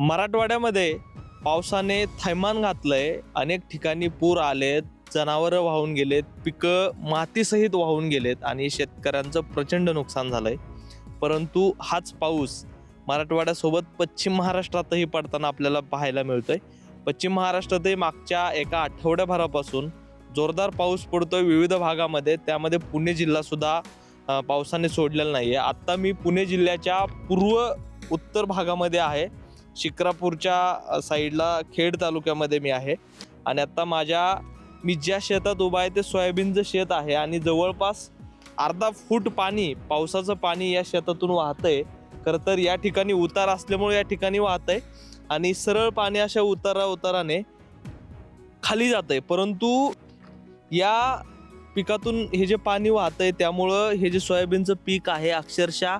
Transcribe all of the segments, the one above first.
मराठवाड्यामध्ये पावसाने थैमान घातलंय. अनेक ठिकाणी पूर आलेत जनावरं वाहून गेलेत पिकं मातीसहित वाहून गेलेत आणि शेतकऱ्यांचं प्रचंड नुकसान झालंय. परंतु हाच पाऊस मराठवाड्यासोबत पश्चिम महाराष्ट्रातही पडताना आपल्याला पाहायला मिळतोय. पश्चिम महाराष्ट्रातही मागच्या एका आठवड्याभरापासून जोरदार पाऊस पडतोय विविध भागामध्ये. त्यामध्ये पुणे जिल्हासुद्धा पावसाने सोडलेला नाही आहे आत्ता मी पुणे जिल्ह्याच्या पूर्व उत्तर भागामध्ये आहे. शिक्रापूरच्या साईडला खेड तालुक्यामध्ये मी आहे. आणि आत्ता माझ्या मी ज्या शेतात उभा आहे ते सोयाबीनचं शेत आहे. आणि जवळपास अर्धा फूट पाणी पावसाचं पाणी या शेतातून वाहतंय. खरं तर या ठिकाणी उतार असल्यामुळे या ठिकाणी वाहतंय. आणि सरळ पाणी अशा उतारा उताराने खाली जातंय. परंतु या पिकातून हे जे पाणी वाहत आहे त्यामुळं हे जे सोयाबीनचं पीक आहे अक्षरशः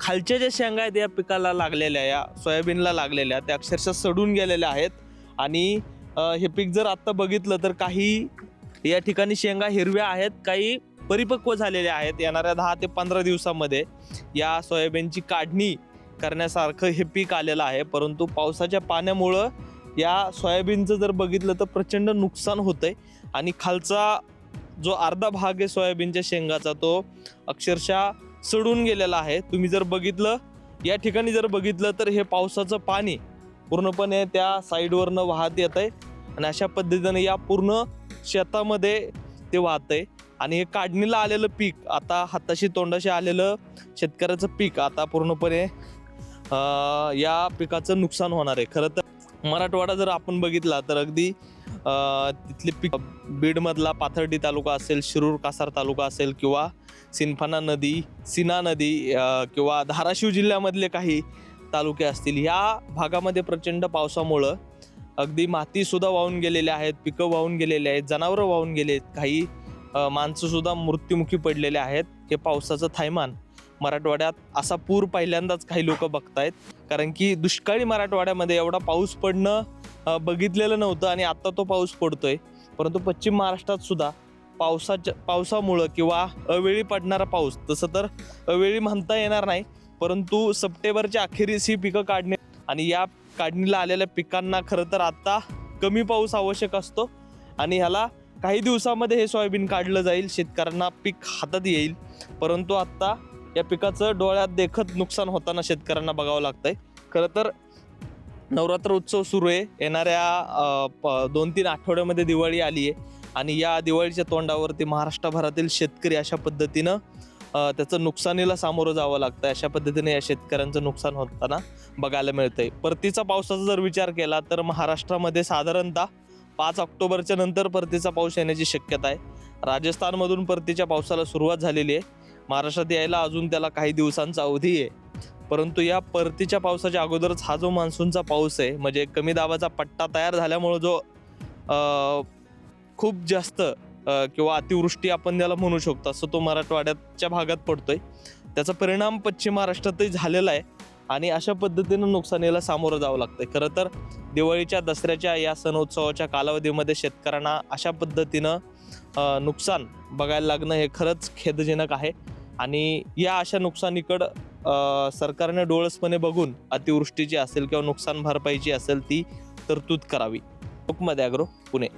खालच्या ज्या शेंगा आहेत या पिकाला लागलेल्या या सोयाबीनला लागलेल्या त्या अक्षरशः सडून गेलेल्या आहेत. आणि हे पीक जर आत्ता बघितलं तर काही या ठिकाणी शेंगा हिरव्या आहेत काही परिपक्व झालेल्या आहेत. येणाऱ्या दहा ते पंधरा दिवसामध्ये या सोयाबीनची काढणी करण्यासारखं हे पीक आलेलं आहे. परंतु पावसाच्या पाण्यामुळं या सोयाबीनचं जर बघितलं तर प्रचंड नुकसान होतंय. आणि खालचा जो अर्धा भाग आहे सोयाबीनच्या शेंगाचा तो अक्षरशः सडून गेलेला आहे. तुम्ही जर बघितलं या ठिकाणी जर बघितलं तर हे पावसाचं पाणी पूर्णपणे त्या साईडवरनं वाहत येत आहे आणि अशा पद्धतीने या पूर्ण शेतामध्ये ते वाहत आहे आणि हे काढणीला आलेलं पीक आता हाताशी तोंडाशी आलेलं शेतकऱ्याचं पीक आता पूर्णपणे या पिकाचं नुकसान होणार आहे. खरं तर मराठवाडा जर आपण बघितला तर अगदी तिथले पीक बीडमधला पाथर्डी तालुका असेल शिरूर कासार तालुका असेल किंवा सिनफाना नदी सिना नदी किंवा धाराशिव जिल्ह्यामधले काही तालुके असतील ह्या भागामध्ये प्रचंड पावसामुळं अगदी मातीसुद्धा वाहून गेलेल्या आहेत पिकं वाहून गेलेले आहेत जनावरं वाहून गेले आहेत काही माणसंसुद्धा मृत्युमुखी पडलेले आहेत हे पावसाचं थायमान मराठवाड्यात असा पूर पहिल्यांदाच काही लोक बघतायत. कारण की दुष्काळी मराठवाड्यामध्ये एवढा पाऊस पडणं बघितलेलं नव्हतं आणि आता तो पाऊस पडतोय. परंतु पश्चिम महाराष्ट्रात सुद्धा पावसाच्या पावसामुळं किंवा अवेळी पडणारा पाऊस तसं तर अवेळी म्हणता येणार नाही. परंतु सप्टेंबरच्या अखेरीस ही पिकं काढणे आणि या काढणीला आलेल्या पिकांना खरं तर आत्ता कमी पाऊस आवश्यक असतो. आणि ह्याला काही दिवसामध्ये हे सोयाबीन काढलं जाईल शेतकऱ्यांना पीक हातात येईल. परंतु आत्ता या पिकाचं डोळ्यात देखत नुकसान होताना शेतकऱ्यांना बघावं लागतंय. खरं तर नवरात्र उत्सव सुरू आहे. येणाऱ्या प- दोन तीन आठवड्यामध्ये दिवाळी आली आहे. आणि या दिवाळीच्या तोंडावरती महाराष्ट्रभरातील शेतकरी अशा पद्धतीनं त्याचं नुकसानीला सामोरं जावं लागतं अशा पद्धतीने या शेतकऱ्यांचं नुकसान होताना बघायला मिळतंय. परतीचा पावसाचा जर विचार केला तर महाराष्ट्रामध्ये साधारणतः पाच ऑक्टोबरच्या नंतर परतीचा पाऊस येण्याची शक्यता आहे. राजस्थानमधून परतीच्या पावसाला सुरुवात झालेली आहे. महाराष्ट्रात यायला अजून त्याला काही दिवसांचा अवधी आहे. परंतु या परतीच्या पावसाच्या अगोदरच हा जो मान्सूनचा पाऊस आहे म्हणजे कमी दाबाचा पट्टा तयार झाल्यामुळं जो खूप जास्त किंवा अतिवृष्टी आपण त्याला म्हणू शकतो असं तो मराठवाड्याच्या भागात पडतोय. त्याचा परिणाम पश्चिम महाराष्ट्रातही झालेला आहे आणि अशा पद्धतीनं नुकसानीला सामोरं जावं लागतंय. खरं तर दिवाळीच्या दसऱ्याच्या या सणोत्सवाच्या कालावधीमध्ये शेतकऱ्यांना अशा पद्धतीनं नुकसान बघायला लागणं हे खरंच खेदजनक आहे. आणि या अशा नुकसानीकडं सरकारने डोळसपणे बघून अतिवृष्टीची असेल किंवा नुकसान भरपाईची असेल ती तरतूद करावी. लोकमत ॲग्रो पुणे.